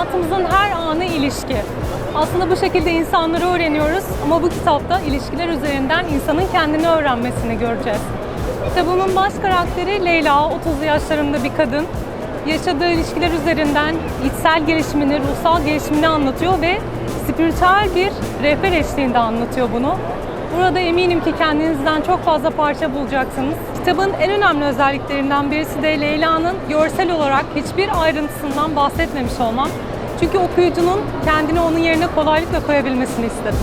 hayatımızın her anı ilişki. Aslında bu şekilde insanları öğreniyoruz ama bu kitapta ilişkiler üzerinden insanın kendini öğrenmesini göreceğiz. Kitabımın baş karakteri Leyla, 30'lu yaşlarında bir kadın. Yaşadığı ilişkiler üzerinden içsel gelişimini, ruhsal gelişimini anlatıyor ve spiritüel bir rehber eşliğinde anlatıyor bunu. Burada eminim ki kendinizden çok fazla parça bulacaksınız. Kitabın en önemli özelliklerinden birisi de Leyla'nın görsel olarak hiçbir ayrıntısından bahsetmemiş olmam. Çünkü okuyucunun kendini onun yerine kolaylıkla koyabilmesini istedim.